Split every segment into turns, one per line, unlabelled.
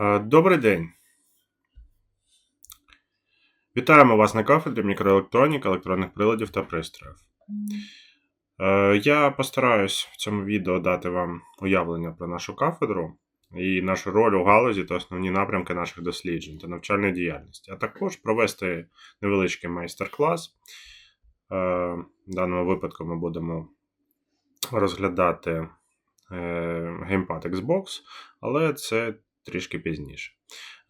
Е, Добрий день. Вітаємо вас на кафедрі мікроелектроніки, електронних приладів та пристроїв. Е, Я постараюсь в цьому відео дати вам уявлення про нашу кафедру і нашу роль у галузі та основні напрямки наших досліджень та навчальної діяльності, а також провести невеличкий майстер-клас. Е, В даному випадку ми будемо розглядати геймпад Xbox, але це трішки пізніше.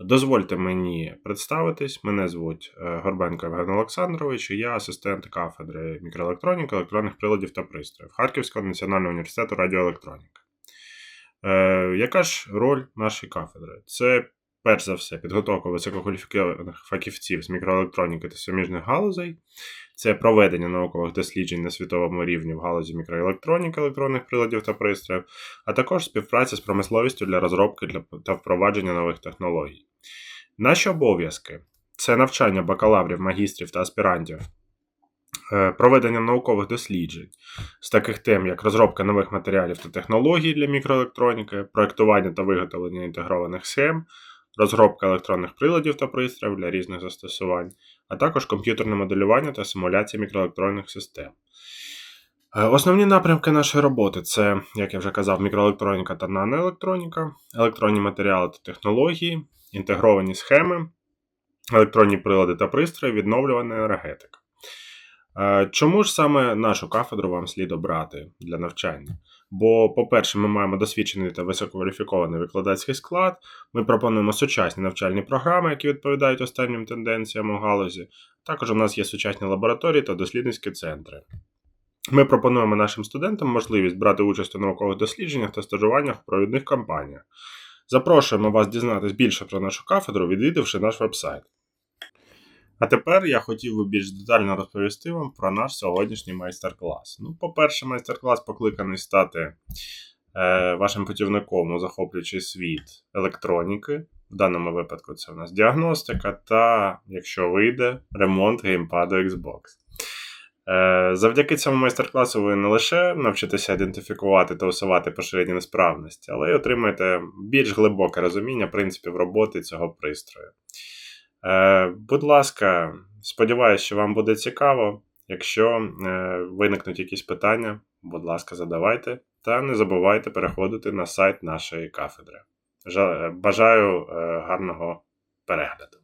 Дозвольте мені представитись. Мене звуть е, Горбенко Євген Олександрович, я асистент кафедри мікроелектроніки, електронних приладів та пристроїв Харківського національного університету радіоелектроніки. Е, яка ж роль нашої кафедри? Це перш за все підготовка висококваліфікованих фахівців з мікроелектроніки та суміжних галузей, це проведення наукових досліджень на світовому рівні в галузі мікроелектроніки, електронних приладів та пристроїв, а також співпраця з промисловістю для розробки та впровадження нових технологій. Наші обов'язки це навчання бакалаврів, магістрів та аспірантів, е, проведення наукових досліджень з таких тем, як розробка нових матеріалів та технологій для мікроелектроніки, проектування та виготовлення інтегрованих схем, розробка електронних приладів та пристроїв для різних застосувань, а також комп'ютерне моделювання та симуляція мікроелектронних систем. Е, Основні напрямки нашої роботи це, як я вже казав, мікроелектроніка та наноелектроніка, електронні матеріали та технології, інтегровані схеми, електронні прилади та пристрої, відновлювана енергетика. Е, Чому ж саме нашу кафедру вам слід обрати для навчання? Бо, по-перше, ми маємо досвідчений та висококваліфікований викладацький склад, ми пропонуємо сучасні навчальні програми, які відповідають останнім тенденціям у галузі. Також у нас є сучасні лабораторії та дослідницькі центри. Ми пропонуємо нашим студентам можливість брати участь у наукових дослідженнях та стажуваннях в провідних компаніях. Запрошуємо вас дізнатись більше про нашу кафедру, відвідавши наш вебсайт. А тепер я хотів би більш детально розповісти вам про наш сьогоднішній майстер-клас. Ну, по-перше, майстер-клас покликаний стати е, вашим путівником у захоплюючий світ електроніки. В даному випадку це у нас діагностика та, якщо вийде, ремонт геймпаду Xbox. Е, Завдяки цьому майстер-класу ви не лише навчитеся ідентифікувати та усувати поширені несправності, але й отримаєте більш глибоке розуміння принципів роботи цього пристрою. Е, Будь ласка, сподіваюся, що вам буде цікаво. Якщо е, виникнуть якісь питання, будь ласка, задавайте та не забувайте переходити на сайт нашої кафедри. Жа- Бажаю е, гарного перегляду.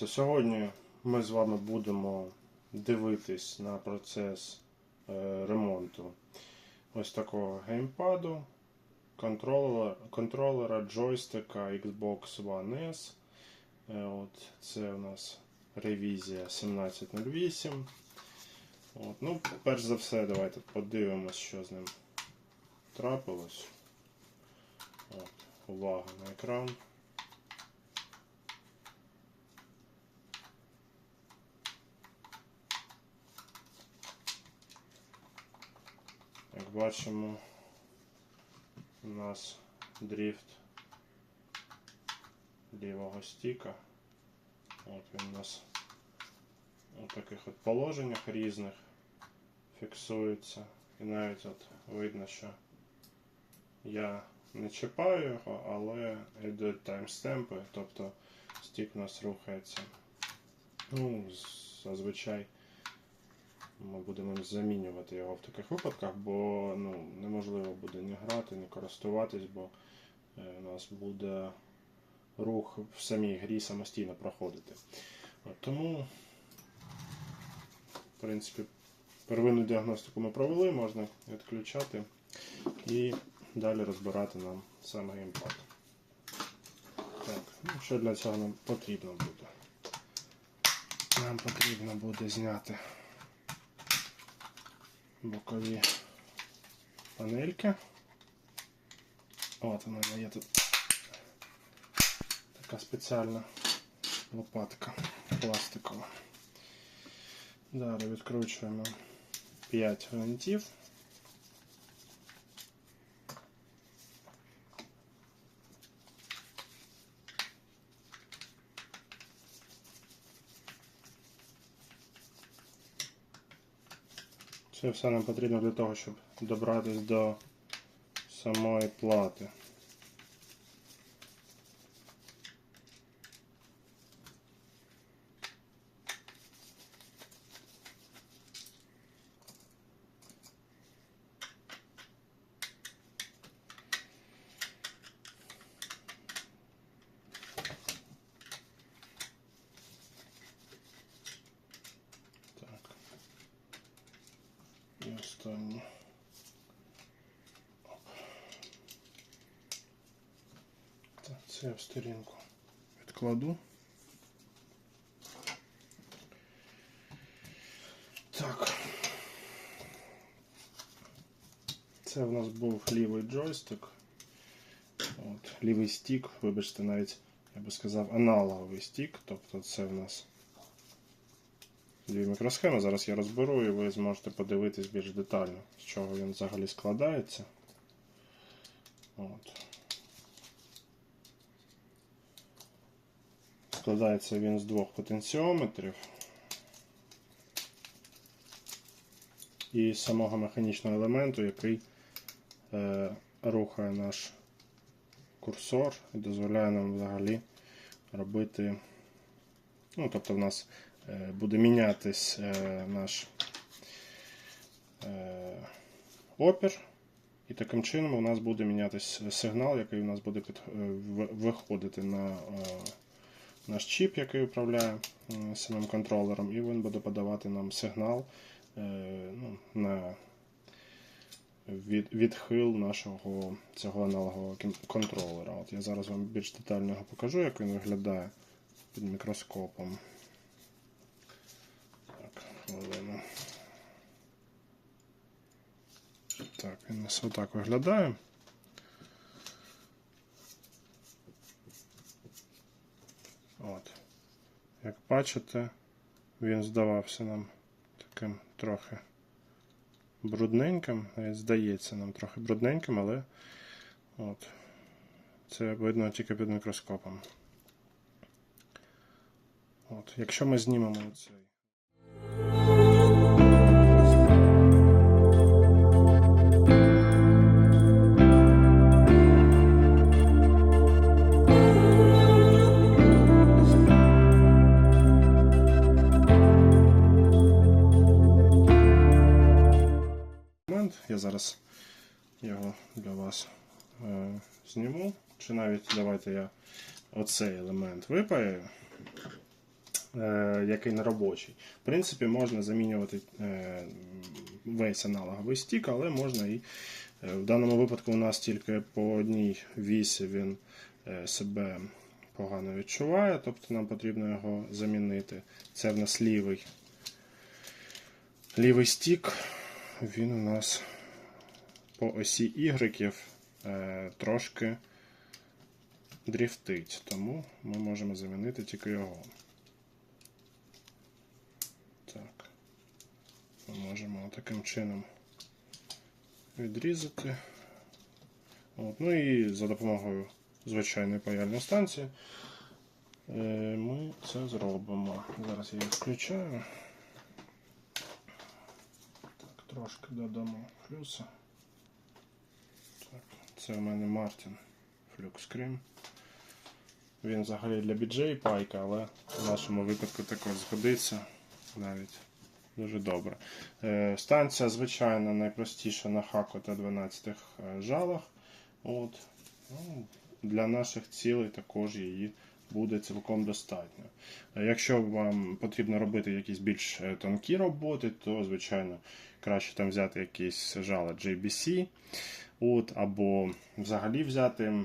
Дивіться, сьогодні ми з вами будемо дивитись на процес е, ремонту ось такого геймпаду, контролера, контролера джойстика Xbox One S. Е, от, це у нас ревізія 1708. От, ну, перш за все, давайте подивимось, що з ним трапилось. От, увага на екран. Як бачимо, у нас дріфт лівого стіка. От він у нас у таких от положеннях різних фіксується. І навіть от видно, що я не чіпаю його, але йдуть таймстемпи, тобто стік у нас рухається. Ну, зазвичай ми будемо замінювати його в таких випадках, бо ну, неможливо буде ні грати, ні користуватись, бо е, у нас буде рух в самій грі самостійно проходити. От, тому, в принципі, первинну діагностику ми провели, можна відключати і далі розбирати нам саме геймпад. Так, ну, що для цього нам потрібно буде? Нам потрібно буде зняти бокові панельки. От у мене є тут така спеціальна лопатка пластикова. Далі відкручуємо 5 гвинтів. Це все нам потрібно для того, щоб добратися до самої плати. І останнє. Оп. Так, це я в сторінку відкладу. Так. Це в нас був лівий джойстик. От, лівий стік, вибачте, навіть, я би сказав, аналоговий стік. Тобто це в нас дві мікросхеми. Зараз я розберу і ви зможете подивитись більш детально, з чого він взагалі складається. От. Складається він з двох потенціометрів і самого механічного елементу, який е, рухає наш курсор і дозволяє нам взагалі робити. Ну, тобто в нас буде мінятись е, наш е, опір, і таким чином у нас буде мінятись сигнал, який у нас буде під, е, виходити на е, наш чіп, який управляє е, самим контролером, і він буде подавати нам сигнал е, ну, на від, відхил нашого цього аналогового контролера. От я зараз вам більш детально його покажу, як він виглядає під мікроскопом. Так, хвилину. Так, він нас отак виглядає. От. Як бачите, він здавався нам таким трохи брудненьким. Навіть Здається нам трохи брудненьким, але от. це видно тільки під мікроскопом. От. Якщо ми знімемо цей. Його для вас е, зніму. Чи навіть давайте я оцей елемент випаю, е, який не робочий. В принципі, можна замінювати е, весь аналоговий стік, але можна і е, в даному випадку у нас тільки по одній вісі він е, себе погано відчуває, тобто нам потрібно його замінити. Це в нас лівий, лівий стік він у нас по осі Y е, трошки дріфтить, тому ми можемо замінити тільки його. Так. Ми можемо таким чином відрізати. От. Ну і за допомогою звичайної паяльної станції е, ми це зробимо. Зараз я її включаю. Так, трошки додамо флюса. Це у мене Мартін Cream. Він взагалі для BJ пайка, але в нашому випадку також згодиться навіть дуже добре. Е, станція, звичайно, найпростіша на хаку та 12 жалах. От. Ну, для наших цілей також її буде цілком достатньо. Е, Якщо вам потрібно робити якісь більш е, тонкі роботи, то, звичайно, краще там взяти якісь жала JBC, от, або взагалі взяти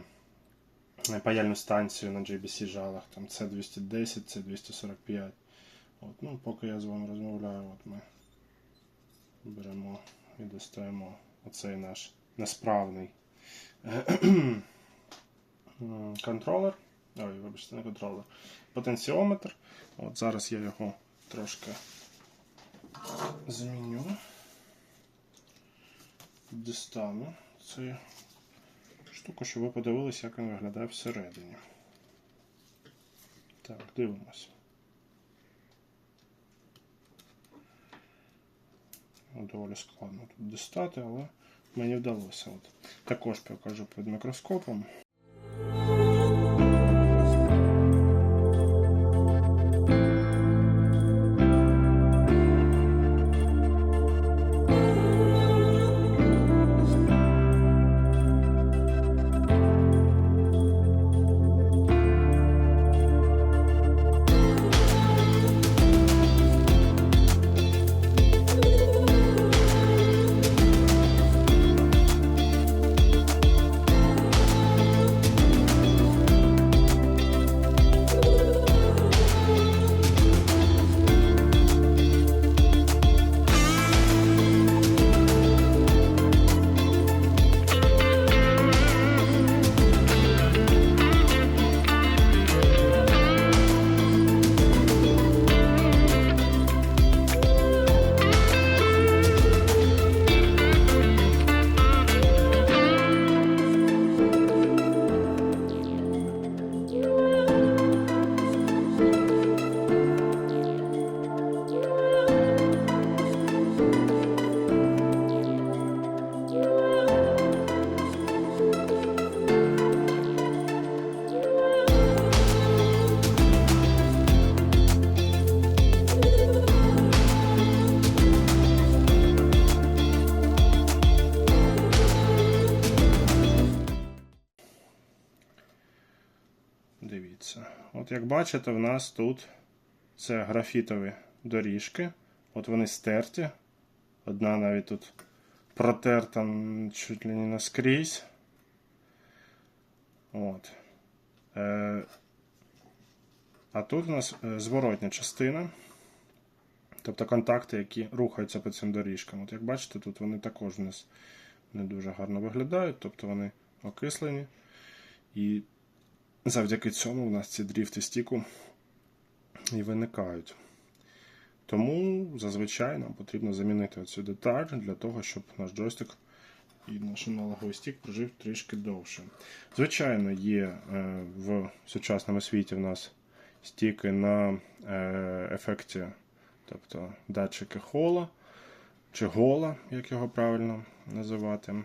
паяльну станцію на JBC жалах, там C210, C245. От, ну, поки я з вами розмовляю, от ми беремо і достаємо оцей наш несправний контролер. Ой, вибачте, не контролер. Потенціометр. От зараз я його трошки заміню. Дістану цю штуку, щоб ви подивилися, як він виглядає всередині. Так, дивимось. Ну, Доволі складно тут дістати, але мені вдалося. От. Також покажу під мікроскопом. От як бачите, в нас тут це графітові доріжки. От вони стерті. Одна навіть тут протерта чуть ли не наскрізь. От. Е, а тут у нас е, зворотня частина. Тобто контакти, які рухаються по цим доріжкам. От як бачите, тут вони також у нас не дуже гарно виглядають, тобто вони окислені. І завдяки цьому у нас ці дріфти стіку і виникають. Тому зазвичай нам потрібно замінити цю деталь для того, щоб наш джойстик і наш аналоговий стік прожив трішки довше. Звичайно, є е, в сучасному світі в нас стіки на е, ефекті, тобто датчики хола чи гола, як його правильно називати.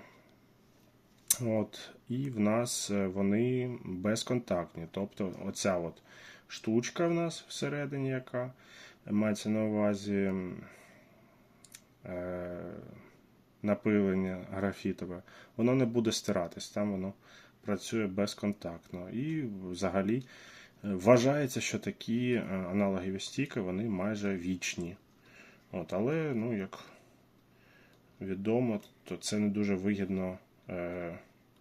От, і в нас е, вони безконтактні. Тобто оця от штучка в нас всередині, яка мається на увазі е, напилення графітове, воно не буде стиратись, там воно працює безконтактно. І взагалі е, вважається, що такі е, аналогові стіки вони майже вічні. От, але, ну, як відомо, то це не дуже вигідно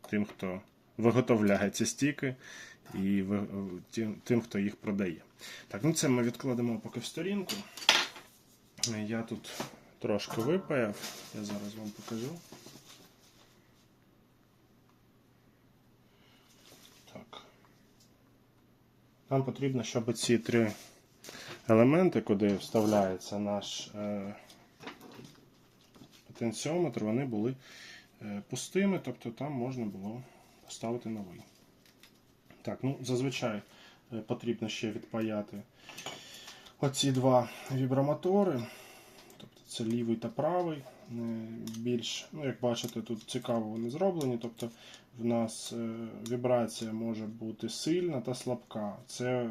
тим, хто виготовляє ці стіки, і тим, хто їх продає. Так, ну це ми відкладемо поки в сторінку. Я тут трошки випаяв, я зараз вам покажу. Так. Нам потрібно, щоб ці три елементи, куди вставляється наш е, потенціометр, вони були е, пустими, тобто там можна було поставити новий. Так, ну зазвичай е, потрібно ще відпаяти оці два вібромотори. Тобто це лівий та правий. Е, Більш, ну, як бачите, тут цікаво вони зроблені. Тобто в нас е, вібрація може бути сильна та слабка. Це е,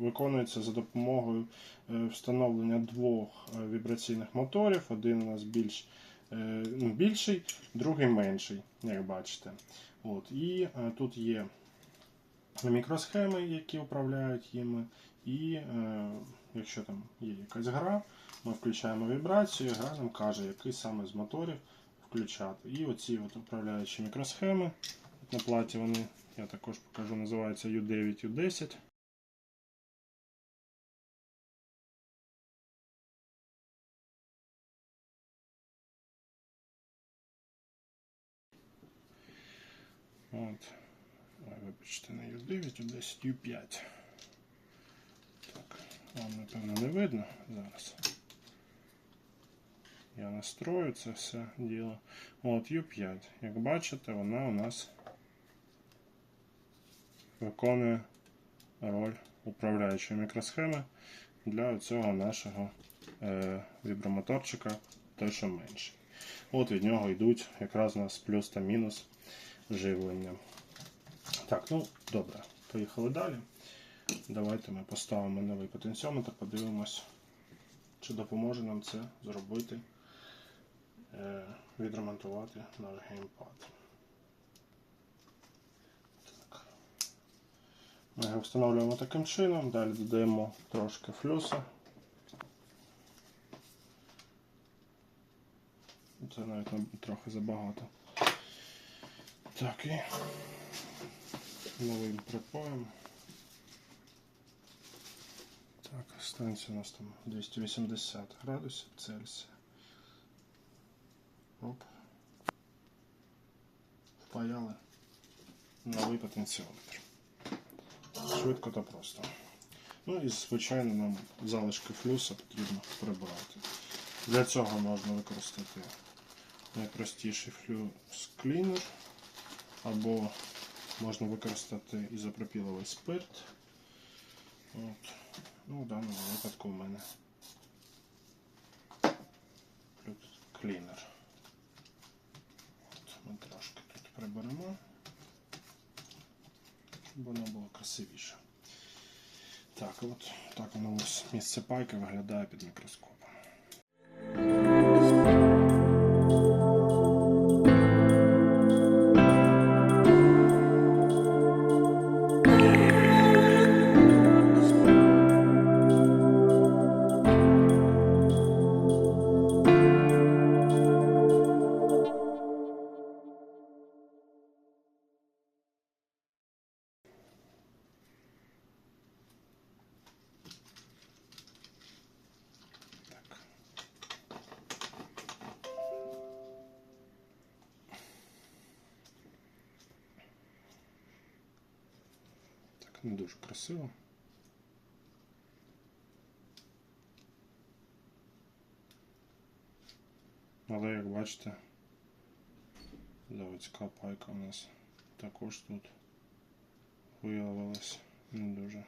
виконується за допомогою е, встановлення двох е, вібраційних моторів. Один у нас більш е, ну, більший, другий менший, як бачите. От, і е, тут є мікросхеми, які управляють їми. І е, якщо там є якась гра, ми включаємо вібрацію, гра нам каже, який саме з моторів включати. І оці от управляючі мікросхеми на платі вони, я також покажу, називаються U9, U10. От. Ой, Вибачте, не U9, U10, U5. Так, вам напевно не видно зараз. я настрою це все діло. От U5. Як бачите, вона у нас виконує роль управляючої мікросхеми для цього нашого е, вібромоторчика, той, що менший. От від нього йдуть якраз у нас плюс та мінус живлення. Так, ну добре, поїхали далі. Давайте ми поставимо новий потенціометр, подивимось, чи допоможе нам це зробити, е, відремонтувати наш геймпад. Ми його встановлюємо таким чином, далі додаємо трошки флюса. Це навіть трохи забагато. Так, і новим припоєм. Так, станція у нас там 280 градусів Цельсія. Оп. Впаяли новий потенціометр. Швидко та просто. Ну і звичайно нам залишки флюса потрібно прибрати. Для цього можна використати найпростіший флюс клінер або можна використати ізопропіловий спирт. От. Ну, в даному випадку в мене клінер. От, ми трошки тут приберемо, щоб воно було красивіше. Так, от так воно ось місце пайки виглядає під мікроскопом. не дуже красиво. Але як бачите, заводська пайка у нас також тут виявилась не дуже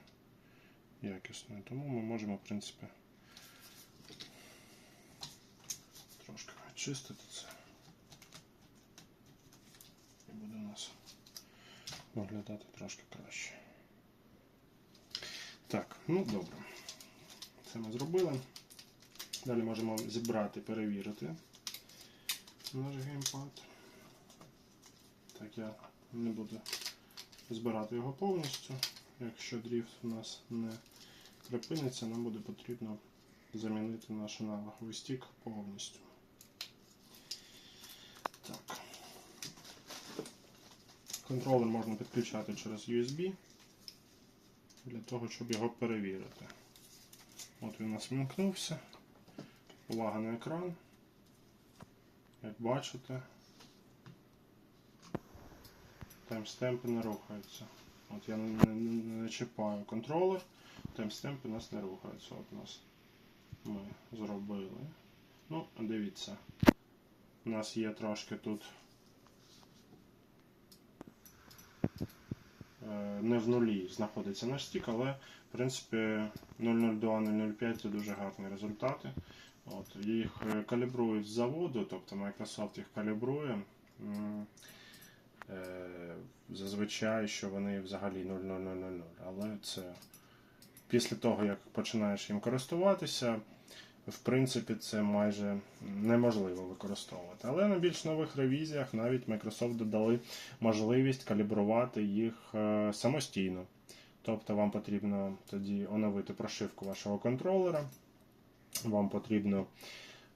якісною. Тому ми можемо, в принципі, трошки очистити це. І буде у нас виглядати трошки краще. Так, ну добре. Це ми зробили. Далі можемо зібрати, перевірити наш геймпад. Так, я не буду збирати його повністю. Якщо дріфт у нас не припиниться, нам буде потрібно замінити наш аналоговий стік повністю. Так. Контролер можна підключати через USB для того, щоб його перевірити. От він у нас вимкнувся. Увага на екран. Як бачите, таймстемпи не рухаються. От я не, не, не, чіпаю контролер, таймстемпи у нас не рухаються. От нас ми зробили. Ну, дивіться, у нас є трошки тут не в нулі знаходиться наш стік, але в принципі 002-005 це дуже гарні результати. От, їх е, калібрують з заводу, тобто Microsoft їх калібрує. Е, Зазвичай, що вони взагалі 0,0000. Але це після того, як починаєш їм користуватися, в принципі, це майже неможливо використовувати. Але на більш нових ревізіях навіть Microsoft додали можливість калібрувати їх е, самостійно. Тобто вам потрібно тоді оновити прошивку вашого контролера. Вам потрібно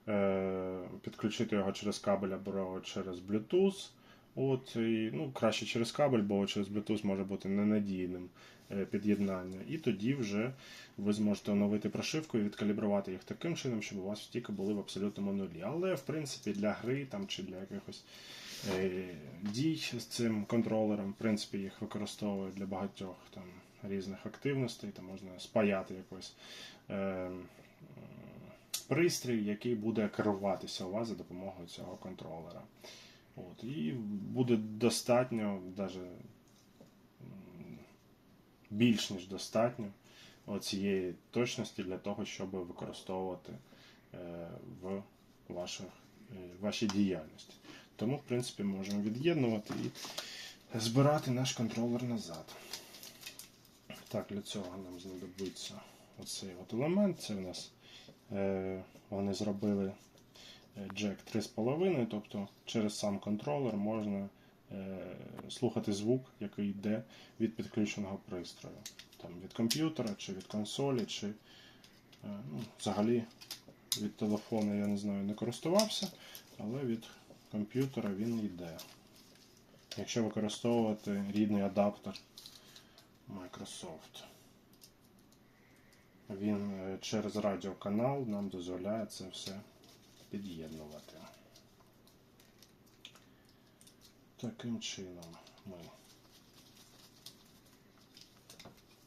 е, підключити його через кабель або через Bluetooth. От, і, ну, краще через кабель, бо через Bluetooth може бути ненадійним е, під'єднання. І тоді вже ви зможете оновити прошивку і відкалібрувати їх таким чином, щоб у вас стіки були в абсолютному нулі. Але, в принципі, для гри там, чи для якихось е, дій з цим контролером, в принципі, їх використовують для багатьох там, різних активностей, там можна спаяти якось. Е, пристрій, який буде керуватися у вас за допомогою цього контролера. От, і буде достатньо, навіть більш ніж достатньо цієї точності для того, щоб використовувати е, в ваших, е, вашій діяльності. Тому, в принципі, можемо від'єднувати і збирати наш контролер назад. Так, для цього нам знадобиться оцей от елемент. Це в нас е, вони зробили джек 3,5, тобто через сам контролер можна е, слухати звук, який йде від підключеного пристрою. Там, від комп'ютера, чи від консолі, чи е, ну, взагалі від телефону я не знаю, не користувався, але від комп'ютера він йде. Якщо використовувати рідний адаптер Microsoft. Він е, через радіоканал нам дозволяє це все під'єднувати. Таким чином ми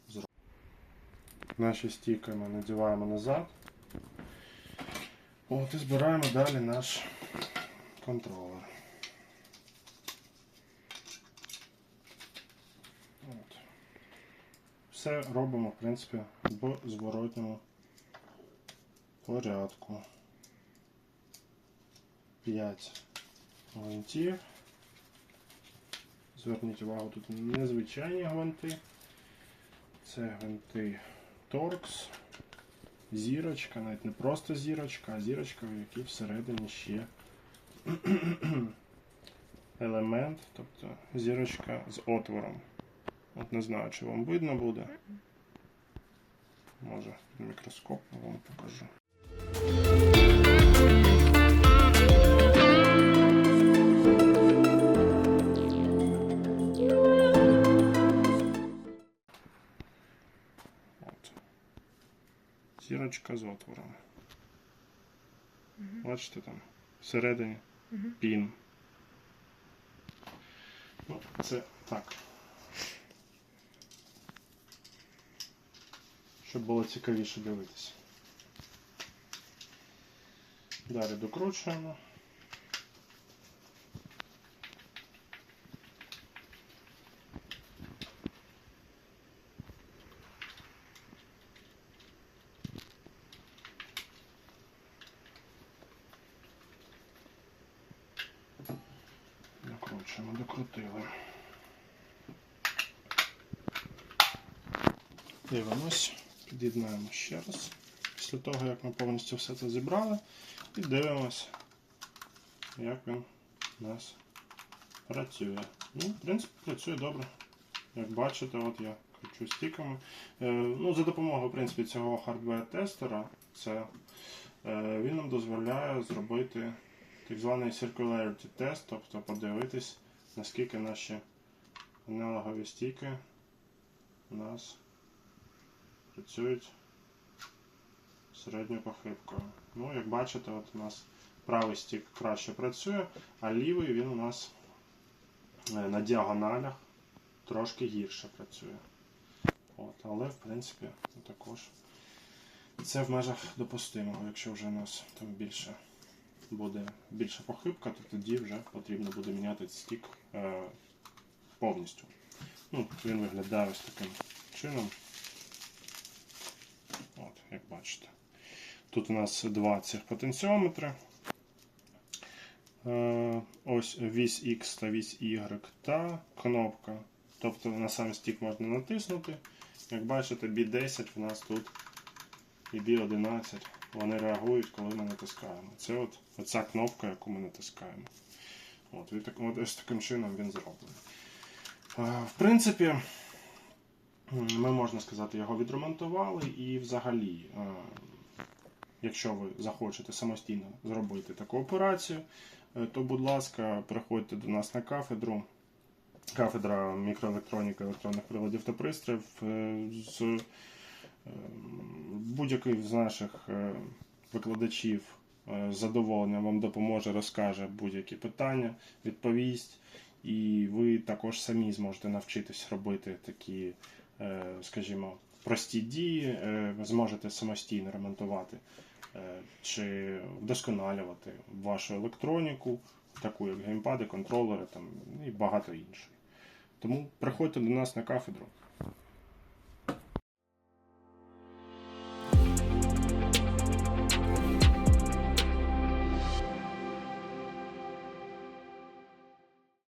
зро- наші стіки ми надіваємо назад. От і збираємо далі наш контролер. От. Все робимо, в принципі, в зворотньому порядку. 5 гвинтів. Зверніть увагу, тут незвичайні гвинти. Це гвинти Torx. Зірочка, навіть не просто зірочка, а зірочка, в якій всередині ще елемент, тобто зірочка з отвором. От не знаю, чи вам видно буде. Може, мікроскоп вам покажу. Зірочка з отвором. Бачите там всередині пін. Ну, це так. Щоб було цікавіше дивитися. Далі. Докручуємо, під'єднаємо ще раз. Після того, як ми повністю все це зібрали, і дивимось, як він у нас працює. Ну, в принципі, працює добре. Як бачите, от я кручу стіками. Е, ну, за допомогою в принципі, цього хардвер-тестера, це, е, він нам дозволяє зробити так званий circularity тест, тобто подивитись, наскільки наші аналогові стіки у нас працюють середньою похибкою. Ну, як бачите, от у нас правий стік краще працює, а лівий він у нас е, на діагоналях трошки гірше працює. От, але, в принципі, також це в межах допустимого. Якщо вже у нас там більше буде більша похибка, то тоді вже потрібно буде міняти стік е, повністю. Ну, він виглядає ось таким чином. Бачите. Тут у нас два цих потенціометри. Е, ось вісь X та вісь Y та кнопка. Тобто на сам стік можна натиснути. Як бачите, B10 у нас тут і B11. Вони реагують, коли ми натискаємо. Це от оця кнопка, яку ми натискаємо. От, от ось таким чином він зроблений. Е, В принципі, ми можна сказати, його відремонтували і взагалі, е, якщо ви захочете самостійно зробити таку операцію, е, то, будь ласка, приходьте до нас на кафедру. Кафедра мікроелектроніки, електронних приладів та пристроїв е, з будь-який з наших викладачів з задоволенням вам допоможе, розкаже будь-які питання, відповість. І ви також самі зможете навчитись робити такі, скажімо, прості дії е, ви зможете самостійно ремонтувати е, чи вдосконалювати вашу електроніку, таку як геймпади, контролери там, і багато іншого. Тому приходьте до нас на кафедру.